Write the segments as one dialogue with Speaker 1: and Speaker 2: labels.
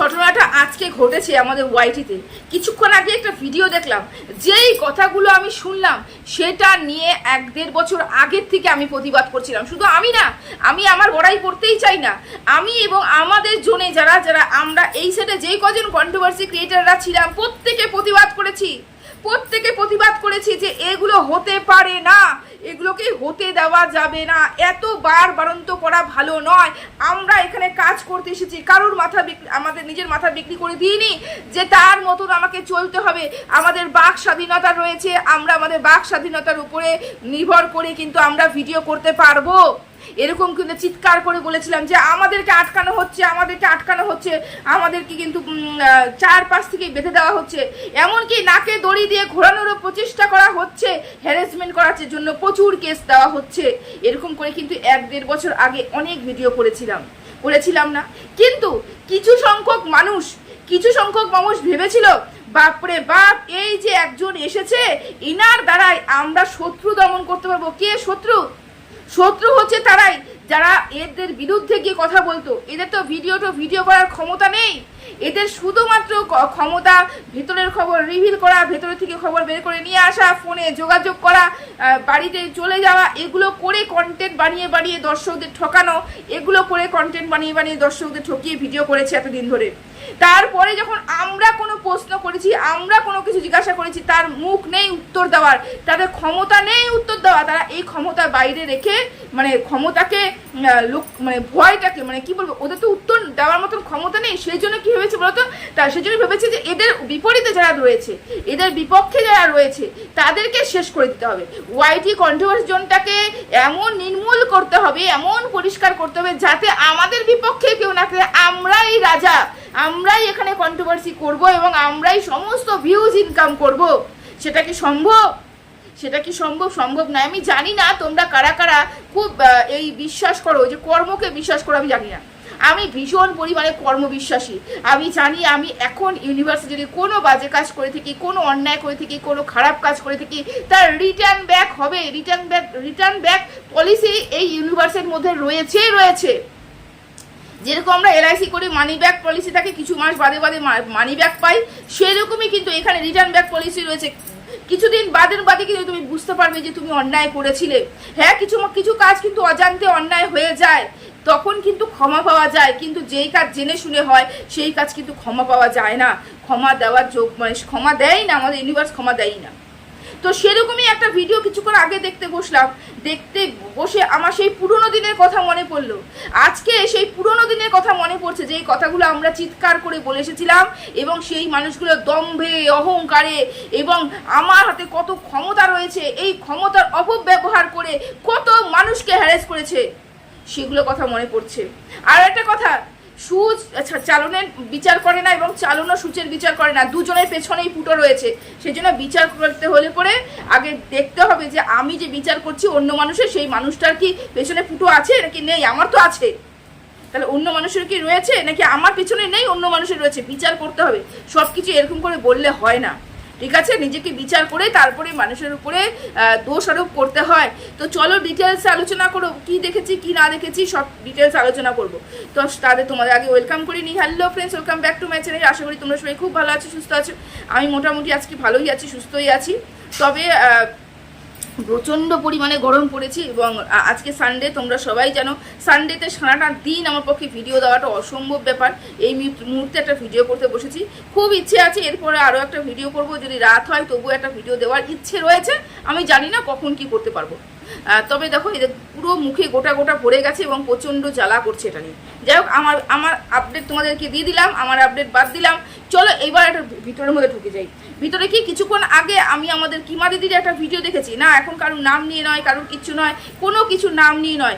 Speaker 1: ঘটনাটা আজকে ঘটেছে আমাদের ওয়াইটিতে কিছুক্ষণ আগে একটা ভিডিও দেখলাম, যেই কথাগুলো আমি শুনলাম, সেটা নিয়ে এক দেড় বছর আগের থেকে আমি প্রতিবাদ করছিলাম। শুধু আমি না, আমি আমার বড়াই করতেই চাই না। আমি এবং আমাদের জনে যারা যারা আমরা এই সেটে যেই কজন কন্ট্রোভার্সি ক্রিয়েটাররা ছিলাম, প্রত্যেকে প্রতিবাদ করেছি। প্রত্যেকে প্রতিবাদ করেছি যে এগুলো হতে পারে না। এগুলোকে হতে দেওয়া যাবে না। এত বার বারন্ত করা ভালো নয়। আমরা এখানে কাজ করতে এসেছি। কারোর মাথা বিক্রি আমাদের নিজের মাথা বিক্রি করে দিইনি যে তার মতন আমাকে চলতে হবে। আমাদের বাক স্বাধীনতা রয়েছে। আমরা আমাদের বাক স্বাধীনতার উপরে নির্ভর করে কিন্তু আমরা ভিডিও করতে পারব। এরকম কিন্তু চিৎকার করে বলেছিলাম যে, আমাদেরকে আটকানো হচ্ছে, আমাদেরকে আটকানো হচ্ছে। আমাদেরকে কিন্তু চারপাশ থেকে বেঁধে দেওয়া হচ্ছে। এমনকি নাকে দড়ি দিয়ে ঘোরানোরও প্রচেষ্টা করা হচ্ছে। হ্যারাসমেন্ট করার জন্য প্রচুর কেস দেওয়া হচ্ছে। এরকম করে কিন্তু এক দেড় বছর আগে অনেক ভিডিও করেছিলাম। করেছিলাম না। কিন্তু কিছু সংখ্যক মানুষ, কিছু সংখ্যক মানুষ ভেবেছিল, বাপরে বাপ, এই যে একজন এসেছে, ইনার দ্বারাই আমরা শত্রু দমন করতে পারব। কে শত্রু? শত্রু হচ্ছে তারাই যারা এদের বিরুদ্ধে গিয়ে কথা বলতো। এদের তো ভিডিও তো ভিডিও করার ক্ষমতা নেই। এদের শুধুমাত্র ক্ষমতা ভেতরের খবর রিভিল করা ভেতরের থেকে খবর বের করে নিয়ে আসা, ফোনে যোগাযোগ করা বাড়িতে চলে যাওয়া, এগুলো করে কন্টেন্ট বানিয়ে বানিয়ে দর্শকদের ঠকানো, এগুলো করে কন্টেন্ট বানিয়ে বানিয়ে দর্শকদের ঠকিয়ে ভিডিও করেছে এতদিন ধরে। তারপরে যখন আমরা কোনো প্রশ্ন করেছি, আমরা কোনো কিছু জিজ্ঞাসা করেছি, তার মুখ নেই উত্তর দেওয়ার, তাদের ক্ষমতা নেই উত্তর দেওয়া, তারা এই ক্ষমতা বাইরে রেখে মানে ক্ষমতাকে লোক মানে ভয়টাকে মানে কি বলব, ওদের তো উত্তর দেওয়ার মতন ক্ষমতা নেই, সেই জন্য কি ভেবেছে বলতো তার সেই জন্য ভেবেছে যে এদের বিপরীতে যারা রয়েছে, এদের বিপক্ষে যারা রয়েছে, তাদেরকে শেষ করে দিতে হবে। ওয়াইটি কন্ট্রোভার্সি জোনটাকে এমন নির্মূল করতে হবে, এমন পরিষ্কার করতে হবে যাতে আমাদের বিপক্ষে কেউ না থাকে আমরাই রাজা, আমরাই এখানে কন্ট্রোভার্সি করব এবং আমরাই সমস্ত ভিউজ ইনকাম করব। সেটা কি সম্ভব? সেটা কি সম্ভব? সম্ভব নয়। আমি জানি না তোমরা কারা কারা খুব এই বিশ্বাস করো, যে কর্মকে বিশ্বাস করো, আমি জানি না। আমি ভীষণ পরিমাণে কর্মবিশ্বাসী। আমি জানি আমি এখন ইউনিভার্সে যদি কোনো বাজে কাজ করে থাকি, কোনো অন্যায় করে থাকি, কোনো খারাপ কাজ করে থাকি, তার রিটার্ন ব্যাক হবে। Return back return back policy এই ইউনিভার্সের মধ্যে রয়েছেই রয়েছে। যেরকম আমরা এলআইসি করি মানি ব্যাক পলিসি থাকে, কিছু মাস বাদে বাদে মানি ব্যাক পাই সেরকমই কিন্তু এখানে রিটার্ন ব্যাক পলিসি রয়েছে। কিছুদিন বাদের বাদে কিন্তু তুমি বুঝতে পারবে যে তুমি অন্যায় করেছিলে। হ্যাঁ কিছু কিছু কাজ কিন্তু অজান্তে অন্যায় হয়ে যায়। তখন কিন্তু ক্ষমা পাওয়া যায়, কিন্তু যেই কাজ জেনে শুনে হয়, সেই কাজ কিন্তু ক্ষমা পাওয়া যায় না। ক্ষমা দেওয়ার যোগ মানে ক্ষমা দেয় না, আমাদের ইউনিভার্স ক্ষমা দেয় না। তো সেরকমই একটা ভিডিও কিছুক্ষণ আগে দেখতে বসলাম। দেখতে বসে আমার সেই পুরোনো দিনের কথা মনে পড়ল। আজকে সেই পুরোনো দিনের কথা মনে পড়ছে যে এই কথাগুলো আমরা চিৎকার করে বলে এসেছিলাম এবং সেই মানুষগুলো দম্ভে, অহংকারে এবং আমার হাতে কত ক্ষমতা রয়েছে, এই ক্ষমতার অপব্যবহার করে কত মানুষকে হ্যারেস করেছে। সেগুলো কথা মনে পড়ছে। আর একটা কথা, সুচ আচ্ছা চালনের বিচার করে না এবং চালনও সূচের বিচার করে না, দুজনের পেছনেই ফুটো রয়েছে। সেই জন্য বিচার করতে হলে পরে আগে দেখতে হবে যে আমি যে বিচার করছি অন্য মানুষের, সেই মানুষটার কি পেছনে ফুটো আছে নাকি নেই? আমার তো আছে। তাহলে অন্য মানুষের কি রয়েছে নাকি আমার পিছনে নেই? অন্য মানুষের রয়েছে। বিচার করতে হবে। সব কিছু এরকম করে বললে হয় না। ঠিক আছে? নিজেকে বিচার করে তারপরে মানুষের উপরে দোষারোপ করতে হয়। তো চলো ডিটেলসে আলোচনা করো। কি দেখেছি, কি না দেখেছি, সব ডিটেলস আলোচনা করব। তো তাদের তোমাদের আগে ওয়েলকাম করি নি hello friends welcome back to my channel আশা করি তোমরা সবাই খুব ভালো আছো, সুস্থ আছো। আমি মোটামুটি আজকে ভালোই আছি, সুস্থই আছি। তবে প্রচণ্ড পরিমাণে গরম পড়েছে এবং আজকে সানডে তোমরা সবাই জানো সানডেতে সারাটা দিন আমার পক্ষে ভিডিও দেওয়াটা অসম্ভব ব্যাপার। এই মুহূর্তে একটা ভিডিও করতে বসেছি। খুব ইচ্ছে আছে, এরপরে আরও একটা ভিডিও করব। যদি রাত হয় তবু একটা ভিডিও দেওয়ার ইচ্ছে রয়েছে। আমি জানি না কখন কি করতে পারব। তবে দেখো, এদের পুরো মুখে গোটা গোটা ভরে গেছে এবং প্রচণ্ড জ্বালা করছে এটা নিয়ে। যাই হোক, আমার আমার আপডেট তোমাদেরকে দিয়ে দিলাম, আমার আপডেট বাদ দিলাম। চলো এবার একটা ভিতরের মধ্যে ঢুকে যাই। ভিতরে কি? কিছুক্ষণ আগে আমি আমাদের কিমা দিদির একটা ভিডিও দেখেছি। না, এখন কারোর নাম নিয়ে নয়, কারোর কিছু নয়, কোনো কিছু নাম নিয়ে নয়।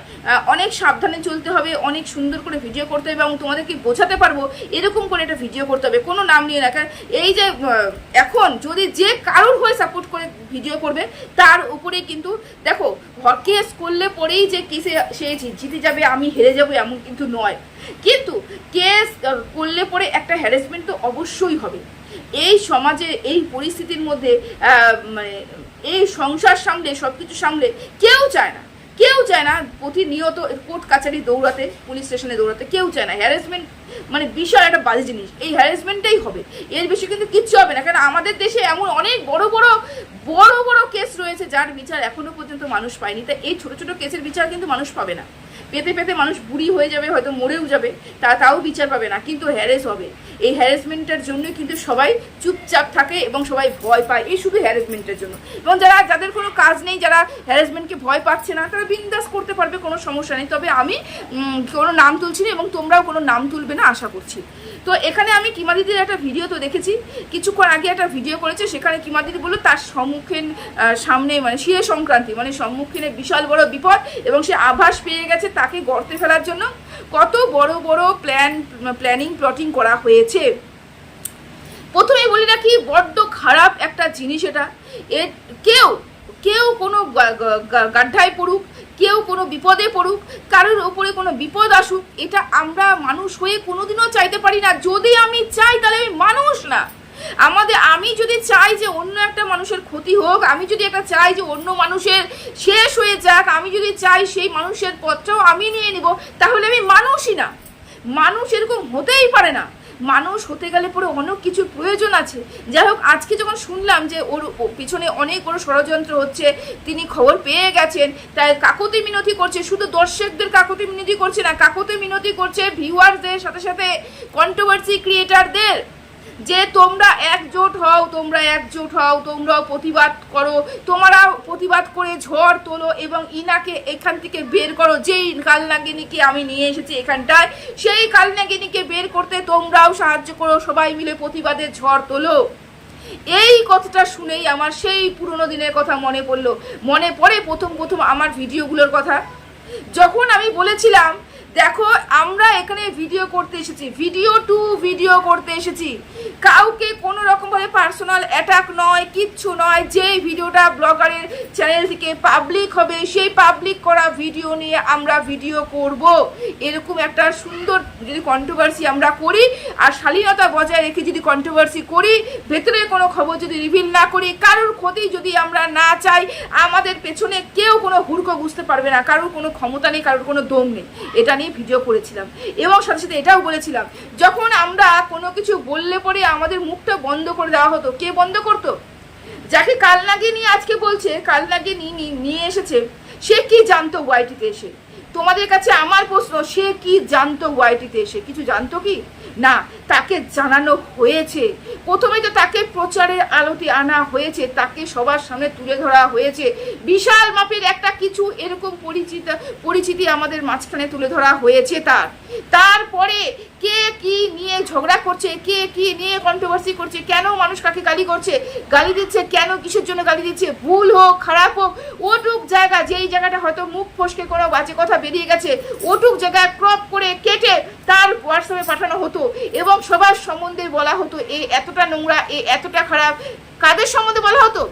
Speaker 1: অনেক সাবধানে চলতে হবে, অনেক সুন্দর করে ভিডিও করতে হবে এবং তোমাদেরকে বোঝাতে পারব, এরকম করে একটা ভিডিও করতে হবে। কোনো নাম নিয়ে না এই যে এখন যদি যে কারোর হয়ে সাপোর্ট করে ভিডিও করবে, তার উপরে কিন্তু দেখো কেস করলে পরেই যে কেসে সে জিতে যাবে, আমি হেরে যাব এমন কিন্তু নয়। কিন্তু কেস করলে পরে একটা হ্যারাসমেন্ট তো অবশ্যই হবে। এই সমাজে, এই পরিস্থিতির মধ্যে মানে এই সংসার সামলে সব কিছু সামলে কেউ চায় না। কেউ চায় না প্রতিনিয়ত কোর্ট কাছারি দৌড়াতে, পুলিশ স্টেশনে দৌড়াতে, কেউ চায় না। হ্যারাসমেন্ট মানে বিশাল একটা বাজে জিনিস। এই হ্যারাসমেন্টটাই হবে। এর বেশি কিন্তু কিচ্ছু হবে না। কারণ আমাদের দেশে এমন অনেক বড় বড় বড় বড় কেস রয়েছে যার বিচার এখনও পর্যন্ত মানুষ পায়নি। তাই এই ছোট ছোট কেসের বিচার কিন্তু মানুষ পাবে না। পেতে পেতে মানুষ বুড়ি হয়ে যাবে, হয়তো মরেও যাবে, তা তাও বিচার পাবে না, কিন্তু হ্যারেস হবে। এই হ্যারাসমেন্টের জন্যই কিন্তু সবাই চুপচাপ থাকে এবং সবাই ভয় পায়। এই শুধু হ্যারাসমেন্টের জন্য। এবং যারা, যাদের কোনো কাজ নেই, যারা হ্যারাসমেন্টকে ভয় পাচ্ছে না, তারা বিন্দাস করতে পারবে, কোনো সমস্যা নেই। তবে আমি কোনো নাম তুলছি না এবং তোমরাও কোনো নাম তুলবে না, আশা করছি। তো এখানে আমি কিমা দিদির একটা ভিডিও তো দেখেছি। কিছুক্ষণ আগে একটা ভিডিও করেছে, সেখানে কিমা দিদি বলল, তার সম্মুখীন সামনে মানে শিরে সংক্রান্তি মানে সম্মুখীনে বিশাল বড় বিপদ এবং সে আভাস পেয়ে গেছে তাকে গর্তে ফেলার জন্য। কত বড় বড় প্ল্যান প্ল্যানিং প্লটিং করা হয়েছে। প্রথমে বলি না কি, বড্ড খারাপ একটা জিনিস এটা। এ কেউ কেউ কোনো গাড্ডায় পড়ুক, কেউ কোনো বিপদে পড়ুক, কারোর ওপরে কোনো বিপদ আসুক, এটা আমরা মানুষ হয়ে কোনোদিনও চাইতে পারি না। যদি আমি চাই, তাহলে আমি মানুষ না। আমাদের, আমি যদি চাই যে অন্য একটা মানুষের ক্ষতি হোক, আমি যদি একটা চাই যে অন্য মানুষের শেষ হয়ে যাক, আমি যদি চাই সেই মানুষের পথটাও আমি নিয়ে নিব, তাহলে আমি মানুষই না। মানুষ এরকম হতেই পারে না। মানুষ হতে গেলে পরে অনেক কিছু প্রয়োজন আছে। যাই হোক, আজকে যখন শুনলাম যে ওর পিছনে অনেক বড় ষড়যন্ত্র হচ্ছে, তিনি খবর পেয়ে গেছেন, তাই কাকতি মিনতি করছে, শুধু দর্শকদের কাকতি মিনতি করছে না, কাকতি মিনতি করছে ভিউয়ারদের সাথে সাথে কন্ট্রোভার্সি ক্রিয়েটারদের যে তোমরা একজোট হও, তোমরা একজোট হও, তোমরাও প্রতিবাদ করো, তোমরাও প্রতিবাদ করে ঝড় তোলো এবং ইনাকে এখান থেকে বের করো। যেই কালনাগিনীকে আমি নিয়ে এসেছি এখানটায়, সেই কালনাগিনীকে বের করতে তোমরাও সাহায্য করো, সবাই মিলে প্রতিবাদের ঝড় তোলো। এই কথাটা শুনেই আমার সেই পুরনো দিনের কথা মনে পড়ল। মনে পড়ে প্রথম প্রথম আমার ভিডিওগুলোর কথা। যখন আমি বলেছিলাম দেখো, আমরা এখানে ভিডিও করতে এসেছি। ভিডিও টু ভিডিও করতে এসেছি। কাউকে কোনো রকমভাবে পার্সোনাল অ্যাটাক নয়, কিচ্ছু নয়। যেই ভিডিওটা ব্লগারের চ্যানেল থেকে পাবলিক হবে, সেই পাবলিক করা ভিডিও নিয়ে আমরা ভিডিও করব। এরকম একটা সুন্দর যদি কন্ট্রোভার্সি আমরা করি, আর শালীনতা বজায় রেখে যদি কন্ট্রোভার্সি করি, ভেতরে কোনো খবর যদি রিভিল না করি, কারোর ক্ষতি যদি আমরা না চাই, আমাদের পেছনে কেউ কোনো হুড়কো বুঝতে পারবে না। কারোর কোনো ক্ষমতা নেই, কারোর কোনো দম নেই। এটা নিয়ে ভিডিও করেছিলাম। এবং সাথে সাথে এটাও বলেছিলাম, যখন আমরা কোনো কিছু বললে পরে আমাদের মুখটা বন্ধ করে দেওয়া হতো। কে বন্ধ করতো? যাকে কাল নাগে নিয়ে আজকে বলছে কাল নাগে নিয়ে নিয়ে- নিয়ে এসেছে, সে কি জানতো ওয়াইটিতে এসে? তোমাদের কাছে আমার প্রশ্ন, সে কি জানতো ওয়াইটিতে এসে? কিছু জানতো কি? না তাকে জানানো হয়েছে। প্রথমে তো তাকে প্রচারের আলোতে আনা হয়েছে, তাকে সবার সামনে তুলে ধরা হয়েছে। বিশাল মাপের একটা কিছু এরকম পরিচিত, পরিচিতি আমাদের মাঝখানে তুলে ধরা হয়েছে তার। তারপরে কে কি নিয়ে ঝগড়া করছে, কে কি নিয়ে কন্ট্রোভার্সি করছে, কেন মানুষ কাকে গালি করছে, গালি দিচ্ছে, কেন কিসের জন্য গালি দিচ্ছে, ভুল হোক, খারাপ হোক, ওটুক জায়গা, যেই জায়গাটা হয়তো মুখ ফসকে কোনো বাজে কথা বেরিয়ে গেছে, ওটুক জায়গায় ক্রপ করে কেটে তার হোয়াটসঅ্যাপে পাঠানো হতো। এবং সবার সম্বন্ধে বলা হতো, এ এতটা নোংরা, এ এতটা খারাপ। কাদের সম্বন্ধে বলা হতো?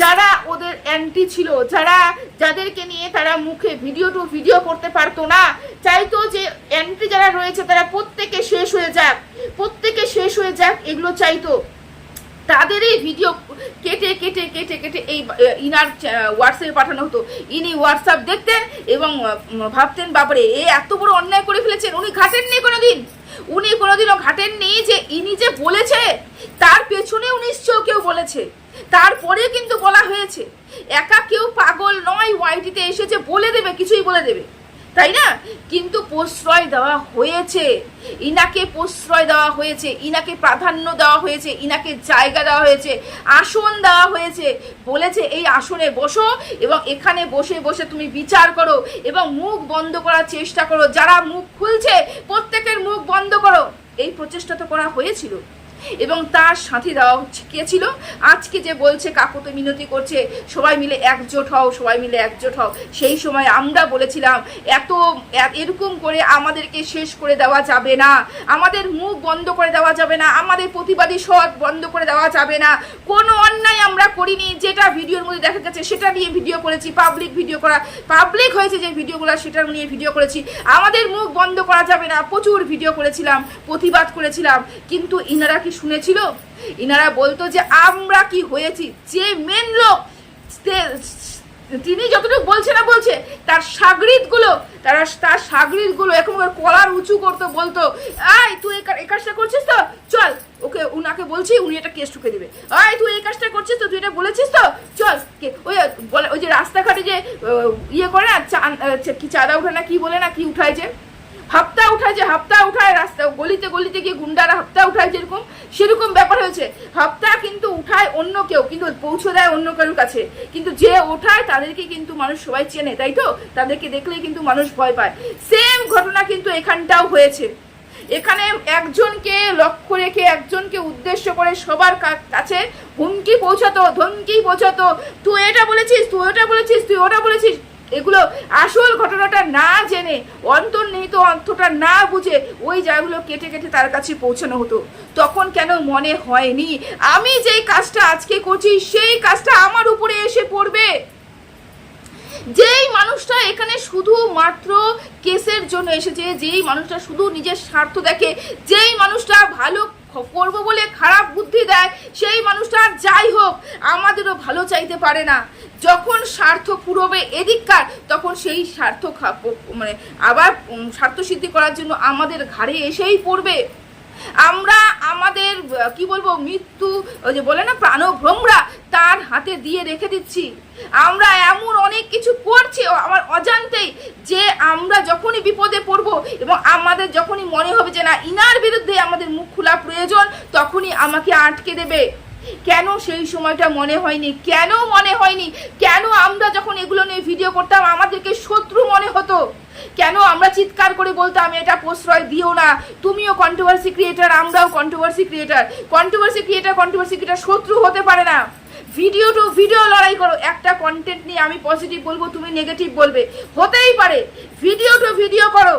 Speaker 1: যারা ওদের অ্যান্টি ছিল, যারা যাদেরকে নিয়ে তারা মুখে ভিডিও টু ভিডিও করতে পারতো না, চাইতো যে অ্যান্টি যারা রয়েছে তারা প্রত্যেকে শেষ হয়ে যাক, প্রত্যেকে শেষ হয়ে যাক, এগুলো চাইতো। তাদেরই ভিডিও কেটে কেটে কেটে কেটে এই ইনার হোয়াটসঅ্যাপে পাঠানো হতো। ইনি হোয়াটসঅ্যাপ দেখতেন এবং ভাবতেন, বাপরে, এ এত বড় অন্যায় করে ফেলেছেন। উনি ঘাটেননি কোনোদিন। উনি কোনোদিনও ঘাটেননি যে ইনি যে বলেছে, তার পেছনেও নিশ্চয় কেউ বলেছে। তারপরে কিন্তু বলা হয়েছে, একা কেউ পাগল নয় ওয়াইটিতে এসেছে বলে দেবে, কিছুই বলে দেবে। তাই না? কিন্তু প্রশ্রয় দেওয়া হয়েছে। ইনাকে প্রশ্রয় দেওয়া হয়েছে, ইনাকে প্রাধান্য দেওয়া হয়েছে, ইনাকে জায়গা দেওয়া হয়েছে, আসন দেওয়া হয়েছে। বলেছে, এই আসনে বসো এবং এখানে বসে বসে তুমি বিচার করো এবং মুখ বন্ধ করার চেষ্টা করো। যারা মুখ খুলছে, প্রত্যেকের মুখ বন্ধ করো। এই প্রচেষ্টা তো করা হয়েছিল। এবং তার সাথে দেওয়া হচ্ছে কে ছিল? আজকে যে বলছে, কাকুতে মিনতি করছে, সবাই মিলে একজোট হও, সবাই মিলে একজোট হও। সেই সময় আমরা বলেছিলাম, এত এরকম করে আমাদেরকে শেষ করে দেওয়া যাবে না। আমাদের মুখ বন্ধ করে দেওয়া যাবে না। আমাদের প্রতিবাদী সৎ বন্ধ করে দেওয়া যাবে না। কোনো অন্যায় আমরা করিনি। যেটা ভিডিওর মধ্যে দেখা গেছে, সেটা নিয়ে ভিডিও করেছি পাবলিক ভিডিও করা। পাবলিক হয়েছে যে ভিডিওগুলো, সেটা নিয়ে ভিডিও করেছি। আমাদের মুখ বন্ধ করা যাবে না। প্রচুর ভিডিও করেছিলাম, প্রতিবাদ করেছিলাম। কিন্তু ইনারা কি শুনেছিল? ইনারা বলতো যে, আমরা কি হয়েছি? যে মেন লোক তিনি যতটুকু বলছে না বলছে, তার সাগরিদগুলো তারা, তার সাগরিদগুলো এখন ওর কলার উঁচু করতো, বলতো আয় তুই এই কাজটা করছিস তো? চল, ওকে, উনাকে বলছি, উনি এটা কেস ঠুকে দিবে। আয় তুই এই কাজটা করছিস তো? তুই এটা বলেছিস তো? চল, কে, ওই ওই যে রাস্তাঘাটে যে ইয়ে করে না কি চাঁদা উঠে না, কি বলে না, কি উঠায় যে? হাপ্তা উঠায় যে, হাপ্তা উঠায় রাস্তা, গলিতে গলিতে গিয়ে গুন্ডারা হাপ্তা উঠায় যেরকম সেরকম ব্যাপার হয়েছে হাপ্তা কিন্তু উঠায় অন্য কেউ কিন্তু পৌঁছে দেয় অন্য কারোর কাছে। কিন্তু যে ওঠায় তাদেরকে কিন্তু মানুষ সবাই চেনে, তাই তো? তাদেরকে দেখলে কিন্তু মানুষ ভয় পায়। সেম ঘটনা কিন্তু এখানটাও হয়েছে। এখানে একজনকে লক্ষ্য রেখে একজনকে উদ্দেশ্য করে সবার কাছে হুমকি পৌঁছাতো, ধমকি পৌঁছাতো, তুই এটা বলেছিস, তুই ওটা বলেছিস, তুই ওটা বলেছিস। এগুলো আসল ঘটনাটা না জেনে, অন্তর্নিহিত অর্থটা না বুঝে ওই জায়গাগুলো কেটে কেটে তার কাছে পৌঁছানো হতো। তখন কেন মনে হয়নি, আমি যেই কাজটা আজকে করছি, সেই কাজটা আমার উপরে এসে পড়বে? যেই মানুষটা এখানে শুধুমাত্র কেসের জন্য এসেছে, যেই মানুষটা শুধু নিজের স্বার্থ দেখে, যেই মানুষটা ভালো করব বলে খারাপ বুদ্ধি দেয়, সেই মানুষটা যাই হোক, আমাদেরও ভালো চাইতে পারে না। যখন স্বার্থ পুরোবে এদিককার, তখন সেই স্বার্থ মানে আবার স্বার্থ সিদ্ধি করার জন্য আমাদের ঘাড়ে এসেই পড়বে। আমরা আমাদের কি বলব, মৃত্যু, ওই যে বলে না, প্রাণভ্রমরা তার হাতে দিয়ে রেখে দিচ্ছি। আমরা এমন অনেক কিছু করছি আমার অজান্তেই, যে আমরা যখনই বিপদে পড়ব এবং আমাদের যখনই মনে হবে যে না, ইনার বিরুদ্ধে আমাদের মুখ খোলা প্রয়োজন, তখনই আমাকে আটকে দেবে। কেন সেই সময়টা মনে হয়নি? কেন মনে হয়নি? কেন আমরা যখন এগুলো নিয়ে ভিডিও করতাম, আমাদেরকে শত্রু মনে হতো? কেন আমরা চিৎকার করে বলতাম, এটা প্রশ্রয় দিও না। তুমিও কন্ট্রোভার্সি ক্রিয়েটার আমরাও controversy creator controversy creator controversy creator শত্রু হতে পারে না। ভিডিও টু ভিডিও লড়াই করো। একটা কন্টেন্ট নিয়ে আমি পজিটিভ বলব, তুমি নেগেটিভ বলবে। হতেই পারে। ভিডিও টু ভিডিও করো।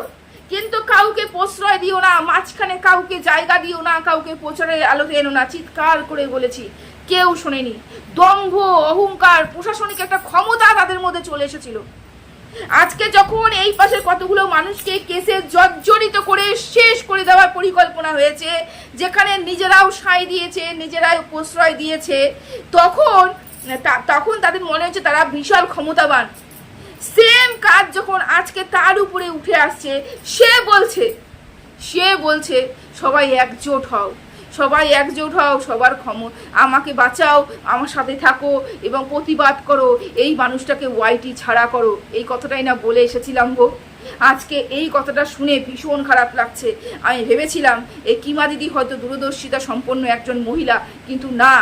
Speaker 1: কিন্তু কাউকে প্রশ্রয় দিও না, মাঝখানে কাউকে জায়গা দিও না, কাউকে প্রচারের আলোতে এনো না। চিৎকার করে বলেছি, কেউ শোনেনি। দম্ভ, অহংকার, প্রশাসনিক একটা ক্ষমতা তাদের মধ্যে চলে এসেছিল। আজকে যখন এই পাশের কতগুলো মানুষকে কেসে জর্জরিত করে শেষ করে দেওয়ার পরিকল্পনা হয়েছে, যেখানে নিজেরাও সাই দিয়েছে, নিজেরাই প্রশ্রয় দিয়েছে, তখন তখন তাদের মনে হচ্ছে তারা বিশাল ক্ষমতাবান। সেম কাজ যখন আজকে তার উপরে উঠে আসছে, সে বলছে সে বলছে, সবাই একজোট হও, সবাই একজোট হও সবার ক্ষম, আমাকে বাঁচাও, আমার সাথে থাকো এবং প্রতিবাদ করো, এই মানুষটাকে ওয়াইটি ছাড়া করো। এই কথাটাই না বলে এসেছিলাম গো। আজকে এই কথাটা শুনে ভীষণ খারাপ লাগছে। আমি ভেবেছিলাম, এই কিমা দিদি হয়তো দূরদর্শিতা সম্পন্ন একজন মহিলা, কিন্তু না।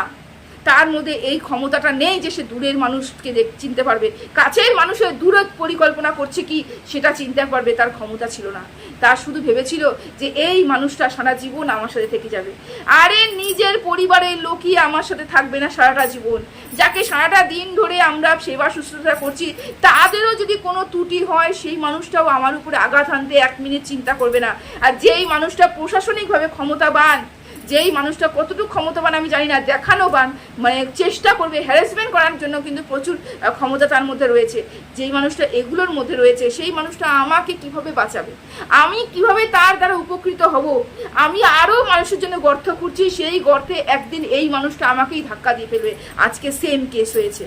Speaker 1: তার মধ্যে এই ক্ষমতাটা নেই যে সে দূরের মানুষকে দেখ- চিনতে পারবে। কাছের মানুষের দূরত পরিকল্পনা করছে কি, সেটা চিনতে পারবে, তার ক্ষমতা ছিল না। তার শুধু ভেবেছিল যে এই মানুষটা সারা জীবন আমার সাথে থেকে যাবে। আরে নিজের পরিবারের লোকই আমার সাথে থাকবে না সারাটা জীবন। যাকে সারাটা দিন ধরে আমরা সেবা শুশ্রূষা করছি, তাদেরও যদি কোনো ত্রুটি হয়, সেই মানুষটাও আমার উপরে আঘাত আনতে এক মিনিট চিন্তা করবে না। আর যেই মানুষটা প্রশাসনিকভাবে ক্ষমতাবান যেই মানুষটা কতটুকু ক্ষমতাবান আমি জানি না দেখানোবান মানে চেষ্টা করবে হ্যারাসমেন্ট করার জন্য কিন্তু প্রচুর ক্ষমতা তার মধ্যে রয়েছে। যেই মানুষটা এগুলোর মধ্যে রয়েছে, সেই মানুষটা আমাকে কীভাবে বাঁচাবে? আমি কীভাবে তার দ্বারা উপকৃত হব? আমি আরও মানুষের জন্য গর্ত খুঁড়ছি, সেই গর্তে একদিন এই মানুষটা আমাকেই ধাক্কা দিয়ে ফেলবে। আজকে সেম কেস হয়েছে।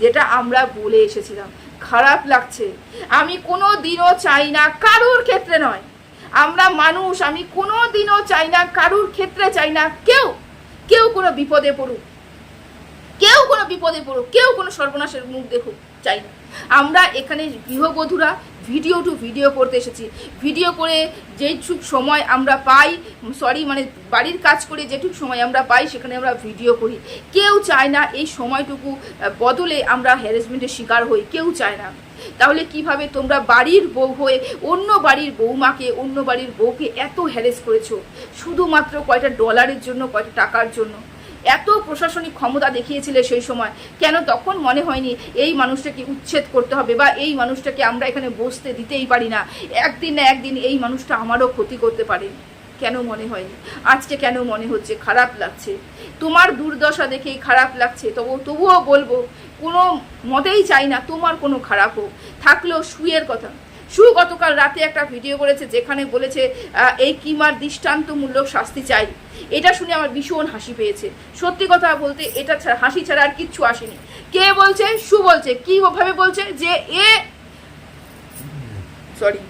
Speaker 1: যেটা আমরা বলে এসেছিলাম। খারাপ লাগছে। আমি কোনো দিনও চাই না, কারোর ক্ষেত্রে নয়। আমরা মানুষ, আমি কোনো দিনও চাই না, কারুর ক্ষেত্রে চাই না। কেউ কেউ কোনো বিপদে পড়ুক। কেউ কোনো বিপদে পড়ুক, কেউ কোনো সর্বনাশের মুখ দেখুক, চাই না। আমরা এখানে গৃহবধূরা ভিডিও টু ভিডিও করতে এসেছি। ভিডিও করে যেটুক সময় আমরা পাই সরি মানে বাড়ির কাজ করে যেটুক সময় আমরা পাই, সেখানে আমরা ভিডিও করি। কেউ চায় না এই সময়টুকু বদলে আমরা হ্যারাসমেন্টের শিকার হই, কেউ চায় না। তাহলে কীভাবে তোমরা বাড়ির বউ হয়ে অন্য বাড়ির বৌমাকে অন্য বাড়ির বউকে এত হ্যারেস করেছ? শুধুমাত্র কয়টা ডলারের জন্য, কয়টা টাকার জন্য? এত প্রশাসনিক ক্ষমতা দেখিয়েছিলে সেই সময়। কেন তখন মনে হয়নি এই মানুষটাকে উচ্ছেদ করতে হবে বা এই মানুষটাকে আমরা এখানে বসতে দিতেই পারি না? একদিন না একদিন এই মানুষটা আমারও ক্ষতি করতে পারে। কেন মনে হয়নি? আজকে কেন মনে হচ্ছে? খারাপ লাগছে। তোমার দুর্দশা দেখেই খারাপ লাগছে। তবু তবুও বলব কোনো মতেই চাই না তোমার কোনো খারাপ হোক। থাকলেও শুয়ের কথা। সু গতকাল রাতে একটা ভিডিও করেছে যেখানে বলেছে এই কিমার দৃষ্টান্তমূলক শাস্তি চাই। এটা শুনে আমার ভীষণ হাসি পেয়েছে। সত্যি কথা বলতে এটা ছাড়া, হাসি ছাড়া আর কিচ্ছু আসেনি। কে বলছে? সু বলছে। কি ভাবে বলছে? যে এ সরি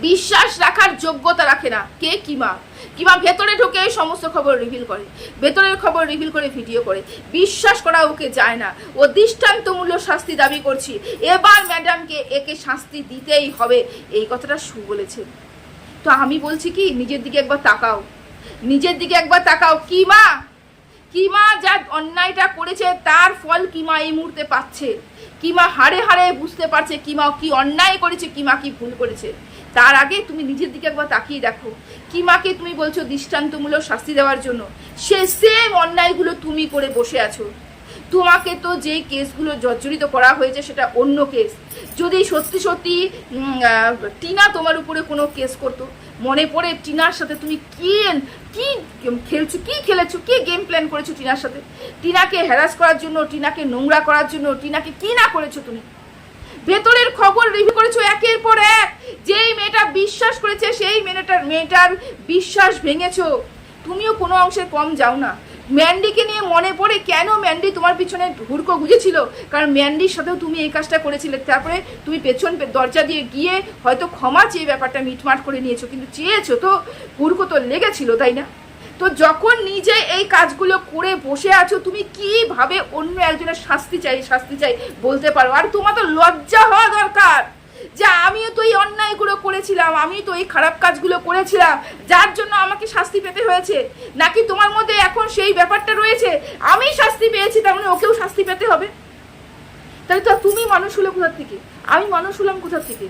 Speaker 1: বিশ্বাস রাখার যোগ্যতা রাখে না। কে কিমা? কিমা ভেতরে ঢোকে সমস্ত খবর রিভিল করে। ভেতরের খবর রিভিল করে ভিডিও করে। বিশ্বাস করা ওকে যায় না। ও দৃষ্টান্তমূল্য শাস্তি দাবি করছি। এবার ম্যাডামকে একে শাস্তি দিতেই হবে। এই কথাটা সু বলেছে। তো আমি বলছি কি, নিজের দিকে একবার তাকাও। নিজের দিকে একবার তাকাও। কিমা? কিমা যা অন্যায়টা করেছে, তার ফল কিমা এই মুহূর্তে পাচ্ছে? কিমা হাড়ে হাড়ে বুঝতে পারছে কিমা কি অন্যায় করেছে, কিমা কি ভুল করেছে? তার আগে তুমি নিজের দিকে একবার তাকিয়ে দেখো। কিমাকে তুমি বলছো দৃষ্টান্তমূলক শাস্তি দেওয়ার জন্য? সে সেম অন্যায়গুলো তুমি করে বসে আছো। তোমাকে তো যে কেসগুলো জর্জরিত করা হয়েছে সেটা অন্য কেস। যদি সত্যি সত্যি টিনা তোমার উপরে কোনো কেস করতো, মনে পড়ে টিনার সাথে তুমি কি কি খেলছো, কি খেলেছো, কি গেম প্ল্যান করেছ টিনার সাথে? টিনাকে হ্যারাস করার জন্য, টিনাকে নোংরা করার জন্য, টিনাকে কি না করেছ তুমি? ভেতরের খবর রিভিউ করেছ একের পর এক। মেয়েটা বিশ্বাস করেছে, সেই মেয়েটার মেয়েটার বিশ্বাস ভেঙেছ। তুমিও কোনো অংশে কম যাও না। ম্যান্ডিকে নিয়ে মনে পড়ে কেন ম্যান্ডি তোমার পিছনে হুড়কো গুজেছিল কারণ ম্যান্ডির সাথেও তুমি এই কাজটা করেছিলে। তারপরে তুমি পেছন দরজা দিয়ে গিয়ে হয়তো ক্ষমা চেয়ে ব্যাপারটা মিটমাট করে নিয়েছো। কিন্তু চেয়েছো তো, হুড়কো তো লেগেছিল, তাই না? তো যখন নিজে এই কাজগুলো করে বসে আছো, তুমি কীভাবে অন্য একজনের শাস্তি চাই শাস্তি চাই বলতে পারো? আর তোমার তো লজ্জা হওয়া দরকার। যে, আমিও তো এই অন্যায়গুলো করেছিলাম আমি তো এই খারাপ কাজগুলো করেছিলাম, যার জন্য আমাকে শাস্তি পেতে হয়েছে। নাকি তোমার মধ্যে এখন সেই ব্যাপারটা রয়েছে? আমি শাস্তি পেয়েছি, তার মানে ওকেও শাস্তি পেতে হবে? তাহলে তো তুমি মানুষ হলো কোথার থেকে? আমি মানুষ হলাম কোথার থেকে?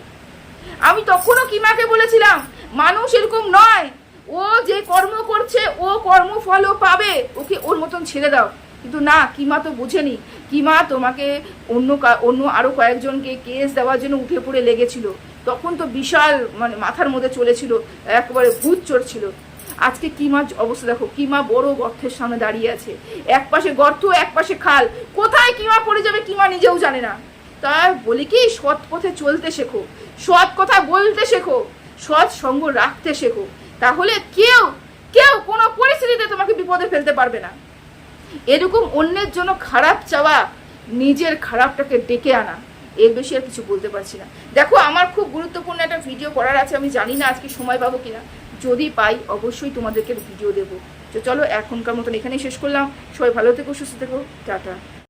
Speaker 1: আমি তখনও কিমাকে বলেছিলাম, মানুষ এরকম নয়। ও যে কর্ম করছে, ও কর্মফলও পাবে। ওকে ওর মতন ছেড়ে দাও। কিন্তু না, কিমা তো বুঝেনি। কিমা তোমাকে অন্য অন্য আরও কয়েকজনকে কেস দেওয়ার জন্য উঠে পড়ে লেগেছিল। তখন তো বিশাল মানে মাথার মধ্যে চলেছিল, একবারে ভূত চড়ছিল। আজকে কিমা অবস্থা দেখো, কিমা বড় গর্তের সামনে দাঁড়িয়ে আছে। এক পাশে গর্ত, এক পাশে খাল। কোথায় কিমা পড়ে যাবে কিমা নিজেও জানে না। তা বলি কি, সৎ পথে চলতে শেখো, সৎ কথা বলতে শেখো, সৎ সঙ্গ রাখতে শেখো। তাহলে কেউ কেউ কোনো পরিস্থিতিতে তোমাকে বিপদে ফেলতে পারবে না। এরকম অন্যের জন্য খারাপ চাওয়া, নিজের খারাপটাকে ডেকে আনা, এর বেশি আর কিছু বলতে পারছি না। দেখো, আমার খুব গুরুত্বপূর্ণ একটা ভিডিও করার আছে, আমি জানি না আজকে সময় পাবো কিনা। যদি পাই, অবশ্যই তোমাদেরকে ভিডিও দেবো। তো চলো, এখনকার মতন এখানেই শেষ করলাম। সবাই ভালো থেকো, সুস্থ থেকো। টাটা।